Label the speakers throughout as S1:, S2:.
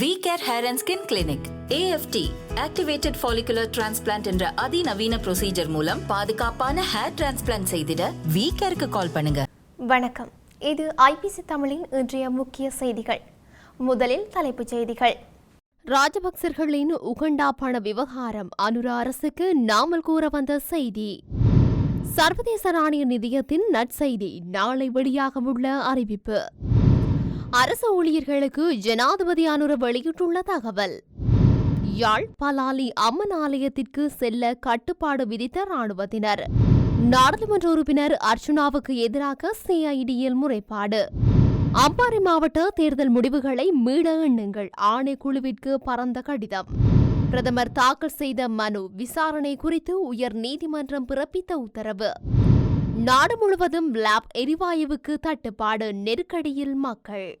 S1: V care hair and skin clinic AFT activated follicular transplant என்ற அதிநவீன procedure மூலம் பாதுகாப்பான ஹேர் டிரான்ஸ்பிளான்ட் செய்திட வி கேருக்கு கால் பண்ணுங்க.
S2: வணக்கம். இது ஐபிசி தமிழின் இன்றைய முக்கிய செய்திகள். முதலில் தலைப்புச் செய்திகள். ராஜபக்சர்களின் உகண்டா பண விவகாரம் அனுர அரசுக்கு நாமல் கூற வந்த செய்தி. சர்வதேச நாணய நிதியத்தின் நற்செய்தி நாளை வெளியாகவுள்ள அறிவிப்பு. அரசு ஊழியர்களுக்கு ஜனாதிபதி அனுர வெளியிட்டுள்ள தகவல். யாழ் பலாலி அம்மன் ஆலயத்திற்கு செல்ல கட்டுப்பாடு விதித்த ராணுவத்தினர் நாடாளுமன்ற உறுப்பினர் அர்ச்சுனாவுக்கு எதிராக சிஐடியில் முறைப்பாடு. அம்பாறை மாவட்ட தேர்தல் முடிவுகளை மீள எண்ணுங்கள். ஆணைக்குழுவிற்கு பரந்த கடிதம். பிரதமர் தாக்கல் செய்த மனு விசாரணை குறித்து உயர் நீதிமன்றம் பிறப்பித்த உத்தரவு. நாடு முழுவதும் லேப் எரிவாயுவுக்கு தட்டுப்பாடு நெருக்கடியில் மக்கள்.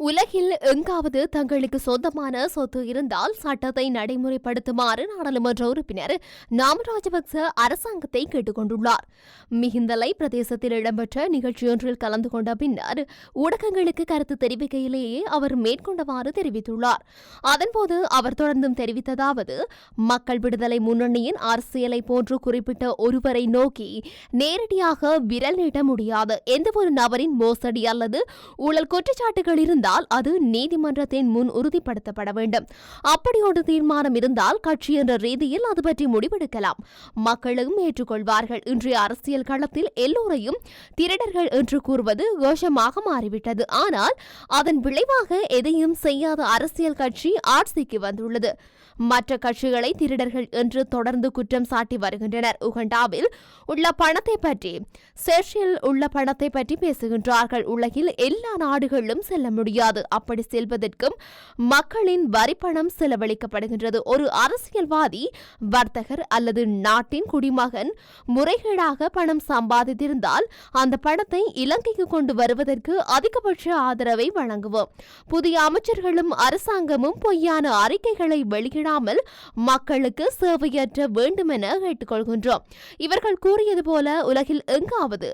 S2: உலகில் எங்காவது தங்களுக்கு சொந்தமான சொத்து இருந்தால் சட்டத்தை நடைமுறைப்படுத்துமாறு நாடாளுமன்ற உறுப்பினர் நாம ராஜபக்ச அரசாங்கத்தை கேட்டுக்கொண்டுள்ளார். மிகிந்தலை பிரதேசத்தில் இடம்பெற்ற நிகழ்ச்சியொன்றில் கலந்து கொண்ட பின்னர் ஊடகங்களுக்கு கருத்து தெரிவிக்கையிலேயே அவர் மேற்கொண்டவாறு தெரிவித்துள்ளார். அதன்போது அவர் தொடர்ந்தும் தெரிவித்ததாவது மக்கள் விடுதலை முன்னணியின் அரசியலை போன்று குறிப்பிட்ட ஒருவரை நோக்கி நேரடியாக விரல் நீட்ட முடியாது. எந்தவொரு நபரின் மோசடி அல்லது ஊழல் குற்றச்சாட்டுகள் இருந்தால் அது நீதிமன்றத்தின் முன் உறுதிப்படுத்தப்பட வேண்டும். அப்படி ஒரு தீர்மானம் இருந்தால் கட்சி என்ற ரீதியில் அது பற்றி முடிவெடுக்கலாம். மக்களும் ஏற்றுக்கொள்வார்கள். இன்றைய அரசியல் களத்தில் எல்லோரையும் திருடர்கள் என்று கூறுவது கோஷமாக மாறிவிட்டது. ஆனால் அதன் விளைவாக எதையும் செய்யாத அரசியல் கட்சி ஆட்சிக்கு வந்துள்ளது. மற்ற கட்சிகளை திருடர்கள் என்று தொடர்ந்து குற்றம் சாட்டி வருகின்றனர். உகண்டாவில் உள்ள பணத்தை பற்றி செர்ஷில் உள்ள பணத்தை பற்றி பேசுகின்றார்கள். உலகில் எல்லா நாடுகளிலும் செல்ல முடியும். முடியாது. அப்படி செல்வதற்கும் மக்களின் வரிப்பணம் செலவழிக்கப்படுகின்றது. ஒரு அரசியல்வாதி வர்த்தகர் அல்லது நாட்டின் குடிமகன் முறைகேடாக பணம் சம்பாதித்திருந்தால் அந்த பணத்தை இலங்கைக்கு கொண்டு வருவதற்கு அதிகபட்ச ஆதரவை வழங்குவோம். புதிய அமைச்சர்களும் அரசாங்கமும் பொய்யான அறிக்கைகளை வெளியிடாமல் மக்களுக்கு சேவையற்ற வேண்டும் என கேட்டுக்கொள்கின்றோம். இவர்கள் கூறியது போல உலகில் எங்காவது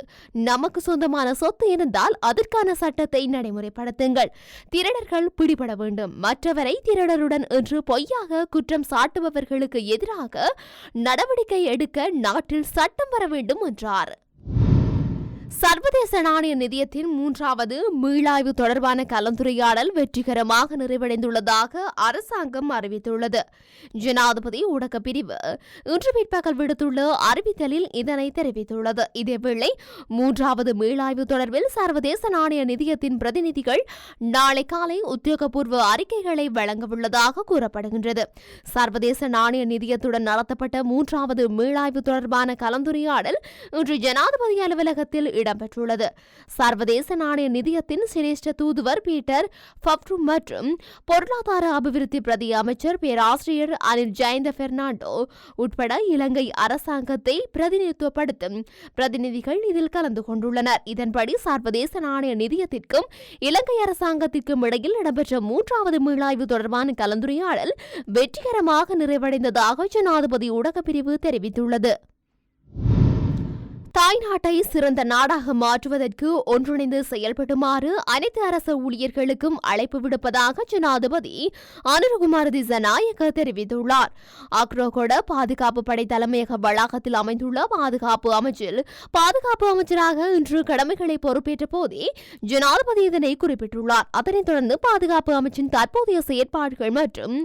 S2: நமக்கு சொந்தமான சொத்து இருந்தால் அதற்கான சட்டத்தை நடைமுறைப்படுத்துங்கள். திருடர்கள் பிடிபட வேண்டும். மற்றவரை திருடருடன் என்று பொய்யாக குற்றம் சாட்டுபவர்களுக்கு எதிராக நடவடிக்கை எடுக்க நாட்டில் சட்டம் வர வேண்டும் என்றார். சர்வதேச நாணய நிதியத்தின் மூன்றாவது மீளாய்வு தொடர்பான கலந்துரையாடல் வெற்றிகரமாக நிறைவடைந்துள்ளதாக அரசாங்கம் அறிவித்துள்ளது. ஜனாதிபதி ஊடக பிரிவு இன்று பிற்பகல் விடுத்துள்ள அறிவித்தலில் இதனை தெரிவித்துள்ளது. இதேவேளை மூன்றாவது மீளாய்வு தொடர்பில் சர்வதேச நாணய நிதியத்தின் பிரதிநிதிகள் நாளை காலை உத்தியோகபூர்வ அறிக்கைகளை வழங்கவுள்ளதாக கூறப்படுகின்றது. சர்வதேச நாணய நிதியத்துடன் நடத்தப்பட்ட மூன்றாவது மீளாய்வு தொடர்பான கலந்துரையாடல் இன்று ஜனாதிபதி அலுவலகத்தில் இடம்பெற்றுள்ளது. சர்வதேச நாணய நிதியத்தின் சிரேஷ்ட தூதுவர் பீட்டர் ஃபப்ரு மற்றும் பொருளாதார அபிவிருத்தி பிரதி அமைச்சர் பேராசிரியர் அனில் ஜெயந்த பெர்னாண்டோ உட்பட இலங்கை அரசாங்கத்தை பிரதிநிதித்துவப்படுத்தும் பிரதிநிதிகள் இதில் கலந்து கொண்டுள்ளனர். இதன்படி சர்வதேச நாணய நிதியத்திற்கும் இலங்கை அரசாங்கத்திற்கும் இடையில் இடம்பெற்ற மூன்றாவது மீளாய்வு தொடர்பான கலந்துரையாடல் வெற்றிகரமாக நிறைவடைந்ததாக ஜனாதிபதி ஊடகப்பிரிவு தெரிவித்துள்ளது. தாய்நாட்டை சிறந்த நாடாக மாற்றுவதற்கு ஒன்றிணைந்து செயல்படுமாறு அனைத்து அரசு ஊழியர்களுக்கும் அழைப்பு விடுப்பதாக ஜனாதிபதி அனுரகுமார் திசநாயக்க தெரிவித்துள்ளார். அக்ரோகோட பாதுகாப்பு படை தலைமையக வளாகத்தில் அமைந்துள்ள பாதுகாப்பு அமைச்சில் பாதுகாப்பு அமைச்சராக இன்று கடமைகளை பொறுப்பேற்ற போதே ஜனாதிபதி இதனை குறிப்பிட்டுள்ளார். அதனைத் தொடர்ந்து பாதுகாப்பு அமைச்சின் தற்போதைய செயற்பாடுகள் மற்றும்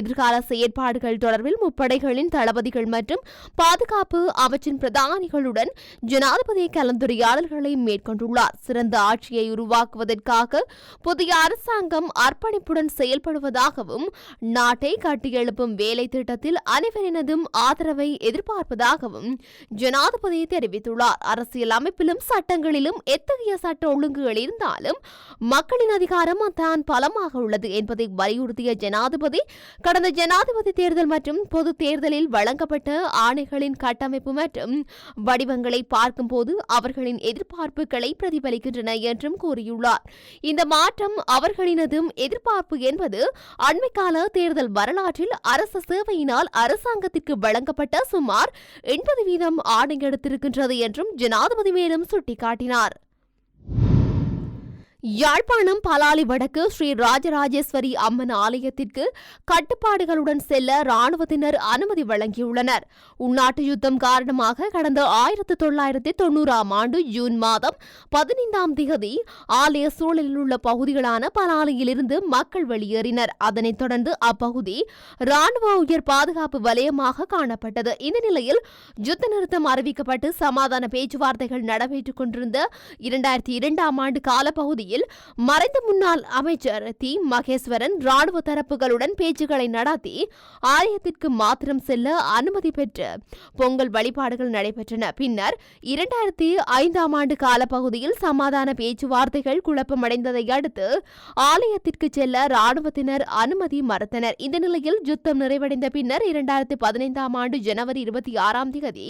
S2: எதிர்கால செயற்பாடுகள் தொடர்பில் முப்படைகளின் தளபதிகள் மற்றும் பாதுகாப்பு அமைச்சின் பிரதானிகளுடன் ஜனாதிபதி கலந்துரையாடல்களை மேற்கொண்டுள்ளார். சிறந்த ஆட்சியை உருவாக்குவதற்காக புதிய அரசாங்கம் அர்ப்பணிப்புடன் செயல்படுவதாகவும் நாட்டை கட்டியெழுப்பும் வேலை திட்டத்தில் அனைவரினதும் ஆதரவை எதிர்பார்ப்பதாகவும் ஜனாதிபதி தெரிவித்துள்ளார். அரசியல் அமைப்பிலும் சட்டங்களிலும் எத்தகைய சட்ட ஒழுங்குகள் இருந்தாலும் மக்களின் அதிகாரம் தான் பலமாக உள்ளது என்பதை வலியுறுத்திய ஜனாதிபதி கடந்த ஜனாதிபதி தேர்தல் மற்றும் பொது தேர்தலில் வழங்கப்பட்ட ஆணைகளின் கட்டமைப்பு மற்றும் வடிவங்களை பார்க்கும்போது அவர்களின் எதிர்பார்ப்புகளை பிரதிபலிக்கின்றன என்றும் கூறியுள்ளார். இந்த மாற்றம் அவர்களினதும் எதிர்பார்ப்பு என்பது அண்மைக்கால தேர்தல் வரலாற்றில் அரசு சேவையினால் அரசாங்கத்திற்கு வழங்கப்பட்ட சுமார் எண்பது வீதம் ஆணையெடுத்திருக்கின்றது என்றும் ஜனாதிபதி மேலும் சுட்டிக்காட்டினார். யாழ்ப்பாணம் பலாலி வடக்கு ஸ்ரீ ராஜராஜேஸ்வரி அம்மன் ஆலயத்திற்கு கட்டுப்பாடுகளுடன் செல்ல ராணுவத்தினர் அனுமதி வழங்கியுள்ளனர். உள்நாட்டு யுத்தம் காரணமாக கடந்த ஆயிரத்து தொள்ளாயிரத்தி தொண்ணூறாம் ஆண்டு ஜூன் மாதம் பதினைந்தாம் திகதி ஆலய சூழலில் உள்ள பகுதிகளான பலாலியிலிருந்து மக்கள் வெளியேறினர். அதனைத் தொடர்ந்து அப்பகுதி ராணுவ உயர் பாதுகாப்பு வலயமாக காணப்பட்டது. இந்த நிலையில் யுத்த நிறுத்தம் அறிவிக்கப்பட்டு சமாதான பேச்சுவார்த்தைகள் நடைபெற்றுக் கொண்டிருந்த இரண்டாயிரத்தி இரண்டாம் ஆண்டு நிலையில் மறைந்த முன்னாள் அமைச்சர் தி. மகேஸ்வரன் ராணுவ தரப்புகளுடன் பேச்சுக்களை நடத்தி ஆலயத்திற்கு மாத்திரம் செல்ல அனுமதி பெற்று பொங்கல் வழிபாடுகள் நடைபெற்றன. பின்னர் இரண்டாயிரத்தி ஐந்தாம் ஆண்டு காலப்பகுதியில் சமாதான பேச்சுவார்த்தைகள் குழப்பமடைந்ததை அடுத்து ஆலயத்திற்கு செல்ல ராணுவத்தினர் அனுமதி மறுத்தனர். இந்த நிலையில் யுத்தம் நிறைவடைந்த பின்னர் இரண்டாயிரத்தி பதினைந்தாம் ஆண்டு ஜனவரி இருபத்தி ஆறாம் தேதி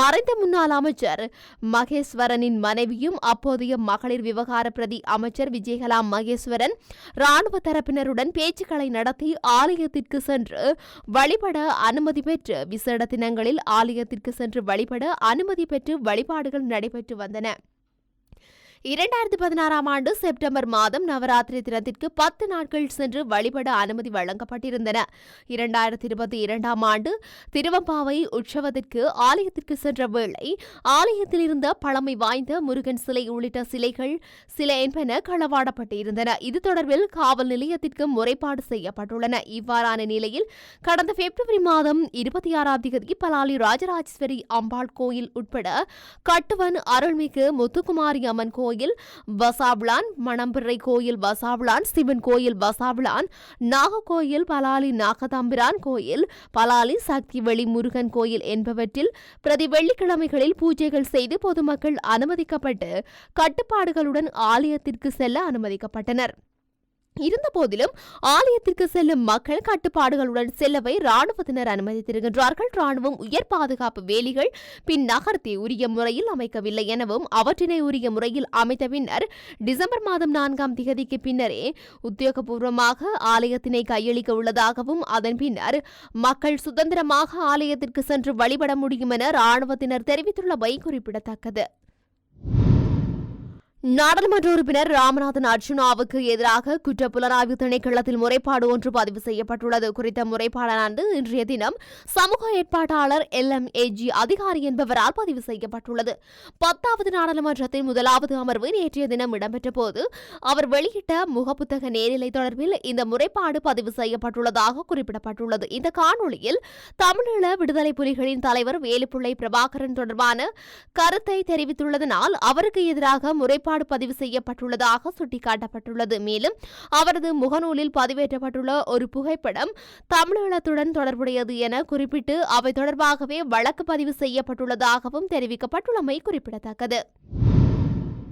S2: மறைந்த முன்னாள் அமைச்சர் மகேஸ்வரனின் மனைவியும் அப்போதைய மகளிர் விவகார பிரதி அமைச்சர் விஜயகலாம் மகேஸ்வரன் ராணுவ தரப்பினருடன் பேச்சுக்களை நடத்தி ஆலயத்திற்கு சென்று வழிபட அனுமதி பெற்று விசேட தினங்களில் ஆலயத்திற்கு சென்று வழிபட அனுமதி பெற்று வழிபாடுகள் நடைபெற்று வந்தன. இரண்டாயிரத்தி பதினாறாம் ஆண்டு செப்டம்பர் மாதம் நவராத்திரி தினத்திற்கு பத்து நாட்கள் சென்று வழிபட அனுமதி வழங்கப்பட்டிருந்தன. இரண்டாயிரத்தி இருபத்தி இரண்டாம் ஆண்டு திருவம்பாவை உற்சவத்திற்கு ஆலயத்திற்கு சென்ற வேளை ஆலயத்தில் இருந்த பழமை வாய்ந்த முருகன் சிலை உள்ளிட்ட சிலைகள் சில என்பன களவாடப்பட்டிருந்தன. இது தொடர்பில் காவல் நிலையத்திற்கு முறைப்பாடு செய்யப்பட்டுள்ளன. இவ்வாறான நிலையில் கடந்த பிப்ரவரி மாதம் இருபத்தி ஆறாம் தேதி பலாலி ராஜராஜேஸ்வரி அம்பாள் கோயில் உட்பட கட்டுவன் அருள்மிகு முத்துக்குமாரி அம்மன் கோயில் பசாவ்லான் மணம்பிறை கோயில் பசாவ்லான் சிவன் கோயில் பசாவ்லான் நாகர்கோயில் பலாலி நாகதம்பிரான் கோயில் பலாலி சக்திவெளி முருகன் கோயில் என்பவற்றில் பிரதி வெள்ளிக்கிழமைகளில் பூஜைகள் செய்து பொதுமக்கள் அனுமதிக்கப்பட்டு கட்டுப்பாடுகளுடன் ஆலயத்திற்கு செல்ல அனுமதிக்கப்பட்டனர். இருந்தபோதிலும் ஆலயத்திற்கு செல்லும் மக்கள் கட்டுப்பாடுகளுடன் செல்லவை ராணுவத்தினர் அனுமதித்திருக்கின்றார்கள். ராணுவம் உயர் பாதுகாப்பு வேலிகள் பின் நகர்த்தி உரிய முறையில் அமைக்கவில்லை எனவும் அவற்றினை உரிய முறையில் அமைத்த பின்னர் டிசம்பர் மாதம் நான்காம் திகதிக்கு பின்னரே உத்தியோகபூர்வமாக ஆலயத்தினை கையளிக்க உள்ளதாகவும் அதன் பின்னர் மக்கள் சுதந்திரமாக ஆலயத்திற்கு சென்று வழிபட முடியும் என ராணுவத்தினர் தெரிவித்துள்ளவை குறிப்பிடத்தக்கது. நாடாளுமன்ற உறுப்பினர் ராமநாதன் அர்ஜுனாவுக்கு எதிராக குற்ற புலனாய்வு திணைக்களத்தில் முறைப்பாடு ஒன்று பதிவு செய்யப்பட்டுள்ளது. குறித்த முறைப்பாடானது இன்றைய தினம் சமூக ஏற்பாட்டாளர் எல் எம் ஏஜி அதிகாரி என்பவரால் பதிவு செய்யப்பட்டுள்ளது. பத்தாவது நாடாளுமன்றத்தின் முதலாவது அமர்வு நேற்றைய தினம் இடம்பெற்ற போது அவர் வெளியிட்ட முகப்புத்தக நேரிலை தொடர்பில் இந்த முறைப்பாடு பதிவு செய்யப்பட்டுள்ளதாக குறிப்பிடப்பட்டுள்ளது. இந்த காணொளியில் தமிழீழ விடுதலை புலிகளின் தலைவர் வேலுப்பிள்ளை பிரபாகரன் தொடர்பான கருத்தை தெரிவித்துள்ளதனால் அவருக்கு எதிராக முறைப்பாடு பதிவு செய்யப்பட்டுள்ளதாக சுட்டிக்காட்டப்பட்டுள்ளது. மேலும் அவரது முகநூலில் பதிவேற்றப்பட்டுள்ள ஒரு புகைப்படம் தமிழீழத்துடன் தொடர்புடையது என குறிப்பிட்டு அவை தொடர்பாகவே வழக்கு பதிவு செய்யப்பட்டுள்ளதாகவும் தெரிவிக்கப்பட்டுள்ளமை குறிப்பிடத்தக்கது.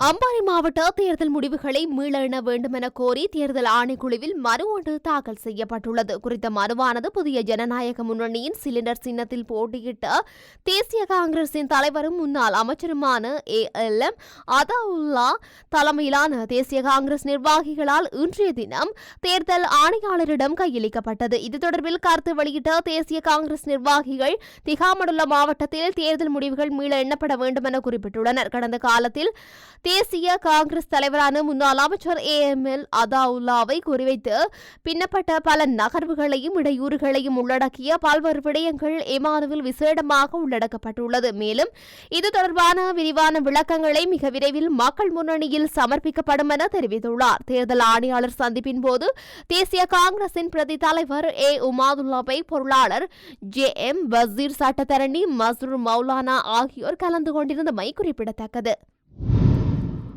S2: அம்பாறை மாவட்ட தேர்தல் முடிவுகளை மீள எண்ண வேண்டும் என கோரி தேர்தல் ஆணைக்குழுவில் மனு ஒன்று தாக்கல் செய்யப்பட்டுள்ளது. குறித்த மனுவானது புதிய ஜனநாயக முன்னணியின் சிலிண்டர் சின்னத்தில் போட்டியிட்ட தேசிய காங்கிரசின் தலைவரும் முன்னாள் அமைச்சருமான ஏ எல் எம் அதாவுல்லா தலைமையிலான தேசிய காங்கிரஸ் நிர்வாகிகளால் இன்றைய தினம் தேர்தல் ஆணையாளரிடம் கையளிக்கப்பட்டது. இது தொடர்பில் கருத்து வெளியிட்ட தேசிய காங்கிரஸ் நிர்வாகிகள் திகாமடுள்ள மாவட்டத்தில் தேர்தல் முடிவுகள் மீள எண்ணப்பட வேண்டும் என குறிப்பிட்டுள்ளனர். கடந்த காலத்தில் தேசிய காங்கிரஸ் தலைவரான முன்னாள் அமைச்சர் ஏ எம் எல் அதாவுல்லாவை குறிவைத்து பின்னப்பட்ட பல நகர்வுகளையும் இடையூறுகளையும் உள்ளடக்கிய பல்வேறு விடயங்கள் இமானுவில் விசேடமாக உள்ளடக்கப்பட்டுள்ளது. மேலும் இது தொடர்பான விரிவான விளக்கங்களை மிக விரைவில் மக்கள் முன்னணியில் சமர்ப்பிக்கப்படும் என தெரிவித்துள்ளார். தேர்தல் ஆணையாளர் சந்திப்பின் போது தேசிய காங்கிரசின் பிரதி தலைவர் ஏ உமாதுல்லாவை பொருளாளர் ஜே எம் வசீர் சட்டத்தரணி மஸ்ரூர் மௌலானா ஆகியோர் கலந்து கொண்டிருந்தமை குறிப்பிடத்தக்கது.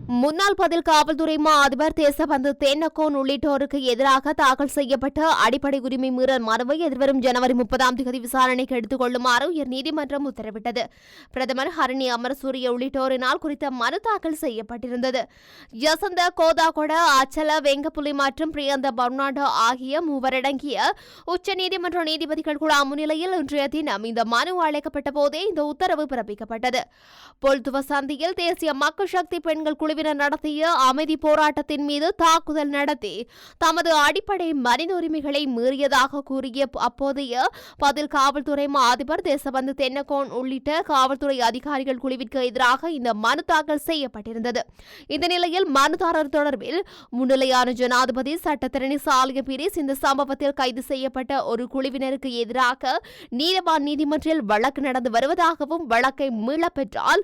S2: முன்னாள் பதில் காவல்துறை மா அதிபர் தேசபந்து தேன்னக்கோன் உள்ளிட்டோருக்கு எதிராக தாக்கல் செய்யப்பட்ட அடிப்படை உரிமை மீறல் மனுவை எதிர்வரும் ஜனவரி முப்பதாம் தேதி விசாரணைக்கு எடுத்துக் கொள்ளுமாறு உயர்நீதிமன்றம் உத்தரவிட்டது. பிரதமர் ஹரணி அமரசூரிய உள்ளிட்டோரினால் குறித்த மனு தாக்கல் செய்யப்பட்டிருந்தது. யசந்த கோதாகொட அச்சல வெங்கப்புலி மற்றும் பிரியந்த பர்னாண்டோ ஆகிய மூவரடங்கிய உச்சநீதிமன்ற நீதிபதிகள் குழா முன்னிலையில் இன்றைய தினம் இந்த மனு அழைக்கப்பட்ட போதே இந்த உத்தரவு பிறப்பிக்கப்பட்டது. பொல்துவ சந்தியில் தேசிய மக்கள் சக்தி பெண்கள் குழு குழுவினர் நடத்திய அமைதி போராட்டத்தின் மீது தாக்குதல் நடத்தி தமது அடிப்படை மனித உரிமைகளை மீறியதாக கூறிய அப்போதைய பதில் காவல்துறை மா அதிபர் தேசபந்து தென்னகோன் உள்ளிட்ட காவல்துறை அதிகாரிகள் குழுவிற்கு எதிராக இந்த மனு தாக்கல் செய்யப்பட்டிருந்தது. இந்த நிலையில் மனுதாரர் தொடர்பில் முன்னிலையான ஜனாதிபதி சட்டத்திரணி சாலிய பீரிஸ் இந்த சம்பவத்தில் கைது செய்யப்பட்ட ஒரு குழுவினருக்கு எதிராக நீதவான் நீதிமன்றில் வழக்கு நடந்து வருவதாகவும் வழக்கை மீளப்பெற்றால்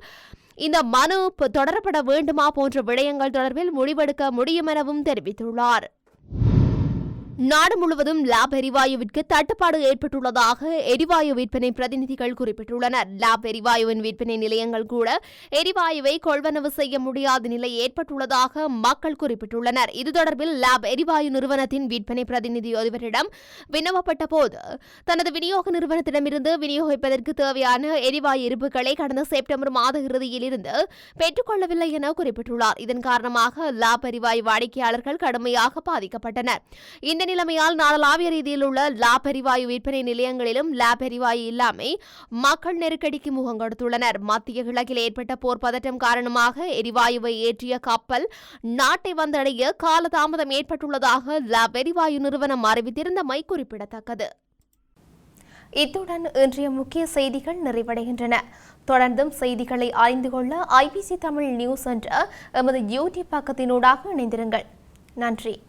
S2: இந்த மனு தொடரப்பட வேண்டுமா போன்ற விடயங்கள் தொடர்பில் முடிவெடுக்க முடியும் எனவும் தெரிவித்துள்ளார். நாடு முழுவதும் லேப் எரிவாயுவிற்கு தட்டுப்பாடு ஏற்பட்டுள்ளதாக எரிவாயு விற்பனை பிரதிநிதிகள் குறிப்பிட்டுள்ளனர். லேப் எரிவாயுவின் விற்பனை நிலையங்கள் கூட எரிவாயுவை கொள்வனவு செய்ய முடியாத நிலை ஏற்பட்டுள்ளதாக மக்கள் குறிப்பிட்டுள்ளனர். இது தொடர்பில் லேப் எரிவாயு நிறுவனத்தின் விற்பனை பிரதிநிதி ஒருவரிடம் வினவப்பட்ட போது தனது விநியோக நிறுவனத்திடமிருந்து விநியோகிப்பதற்கு தேவையான எரிவாயு இருப்புகளை கடந்த செப்டம்பர் மாத இறுதியில் இருந்து பெற்றுக்கொள்ளவில்லை என குறிப்பிட்டுள்ளார். இதன் காரணமாக லேப் எரிவாயு வாடிக்கையாளர்கள் கடுமையாக பாதிக்கப்பட்டனர். இந்த நிலைமையால் நாடளாவிய ரீதியில் உள்ள லாப் எரிவாயு விற்பனை நிலையங்களிலும் லாப் எரிவாயு இல்லாமை மக்கள் நெருக்கடிக்கு முகம் கொடுத்துள்ளனர். மத்திய கிழக்கில் ஏற்பட்ட போர் பதட்டம் காரணமாக எரிவாயுவை ஏற்றிய கப்பல் நாட்டை வந்தடைய காலதாமதம் ஏற்பட்டுள்ளதாக லாப் எரிவாயு நிறுவனம் அறிவித்திருந்தமை குறிப்பிடத்தக்கது. இத்துடன் இன்றைய முக்கிய செய்திகள் நிறைவடைகின்றன. தொடர்ந்தும் செய்திகளை அறிந்து கொள்ள ஐபிசி தமிழ் நியூஸ் என்ற எமது யூடியூப் பக்கத்தினூடாக இணைந்திருங்கள். நன்றி.